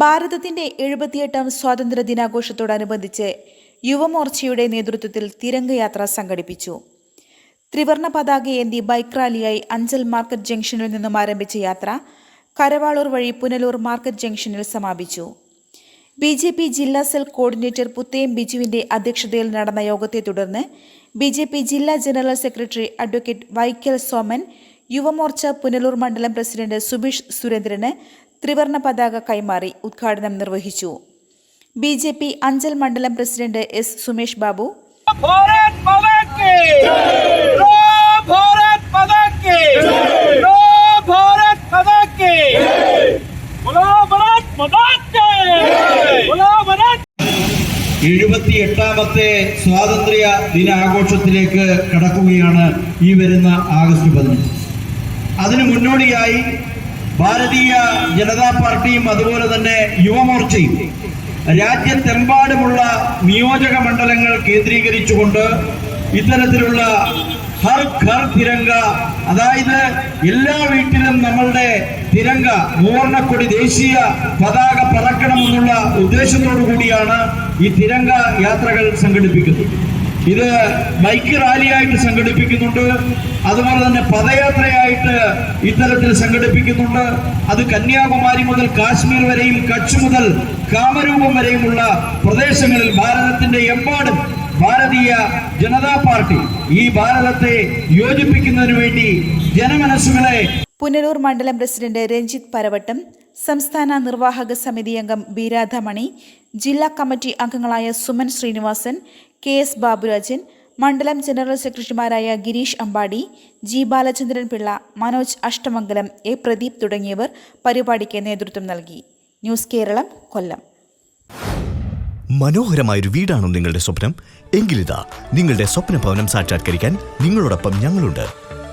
ഭാരതത്തിന്റെ എഴുപത്തിയെട്ടാം സ്വാതന്ത്ര്യ ദിനാഘോഷത്തോടനുബന്ധിച്ച് യുവമോർച്ചയുടെ നേതൃത്വത്തിൽ തിരംഗയാത്ര സംഘടിപ്പിച്ചു. ത്രിവർണ പതാകയേന്തി ബൈക്ക് റാലിയായി അഞ്ചൽ മാർക്കറ്റ് ജംഗ്ഷനിൽ നിന്നും ആരംഭിച്ച യാത്ര കരവാളൂർ വഴി പുനലൂർ മാർക്കറ്റ് ജംഗ്ഷനിൽ സമാപിച്ചു. ബി ജെ പി ജില്ലാ സെൽ കോർഡിനേറ്റർ പുത്തേം ബിജുവിന്റെ അധ്യക്ഷതയിൽ നടന്ന യോഗത്തെ തുടർന്ന് ബി ജെ പി ജില്ലാ general secretary advocate Vaikkal Soman Yuvamorcha Punalur മണ്ഡലം പ്രസിഡന്റ് സുബീഷ് സുരേന്ദ്രന് ത്രിവർണ പതാക കൈമാറി ഉദ്ഘാടനം നിർവഹിച്ചു. ബി ജെ പി അഞ്ചൽ മണ്ഡലം പ്രസിഡന്റ് എസ് സുമേഷ് ബാബു. എഴുപത്തിയെട്ടാമത്തെ സ്വാതന്ത്ര്യ ദിനാഘോഷത്തിലേക്ക് കടക്കുകയാണ് ഈ വരുന്ന ആഗസ്റ്റ് പതിനഞ്ച്. അതിനു മുന്നോടിയായി ഭാരതീയ ജനതാ പാർട്ടിയും അതുപോലെ തന്നെ യുവമോർച്ചയും രാജ്യത്തെമ്പാടുമുള്ള നിയോജക മണ്ഡലങ്ങൾ കേന്ദ്രീകരിച്ചുകൊണ്ട് ഇത്തരത്തിലുള്ള ഹർ ഘർ തിരങ്ക അതായത് എല്ലാ വീട്ടിലും നമ്മളുടെ തിരങ്ക മൂവർണക്കൊടി ദേശീയ പതാക പറക്കണമെന്നുള്ള ഉദ്ദേശത്തോടു കൂടിയാണ് ഈ തിരങ്ക യാത്രകൾ സംഘടിപ്പിക്കുന്നത്. ഇത് ബൈക്ക് റാലിയായിട്ട് സംഘടിപ്പിക്കുന്നുണ്ട്. അതുപോലെ തന്നെ പദയാത്രയായിട്ട് ഇത്തരത്തിൽ സംഘടിപ്പിക്കുന്നുണ്ട്. അത് കന്യാകുമാരി മുതൽ കാശ്മീർ വരെയും കച്ച് മുതൽ കാമരൂപം വരെയുമുള്ള പ്രദേശങ്ങളിൽ ഭാരതത്തിന്റെ എമ്പാടും ഭാരതീയ ജനതാ പാർട്ടി ഈ ഭാരതത്തെ യോജിപ്പിക്കുന്നതിന് വേണ്ടി ജനമനസ്സുകളെ പുനലൂർ മണ്ഡലം പ്രസിഡന്റ് രഞ്ജിത്ത് പരവട്ടം സംസ്ഥാന നിർവാഹക സമിതി അംഗം ബീരാധമണി ജില്ലാ കമ്മിറ്റി അംഗങ്ങളായ സുമൻ ശ്രീനിവാസൻ കെ എസ് ബാബുരാജൻ മണ്ഡലം ജനറൽ സെക്രട്ടറിമാരായ ഗിരീഷ് അമ്പാടി ജി ബാലചന്ദ്രൻ പിള്ള മനോജ് അഷ്ടമംഗലം എ പ്രദീപ് തുടങ്ങിയവർ പരിപാടിക്ക് നേതൃത്വം നൽകി. ന്യൂസ് കേരളം കൊല്ലം. മനോഹരമായൊരു വീടാണോ നിങ്ങളുടെ സ്വപ്നം. എങ്കിലിതാ നിങ്ങളുടെ സ്വപ്ന ഭവനം സാക്ഷാത്കരിക്കാൻ നിങ്ങളോടൊപ്പം ഞങ്ങളുണ്ട്.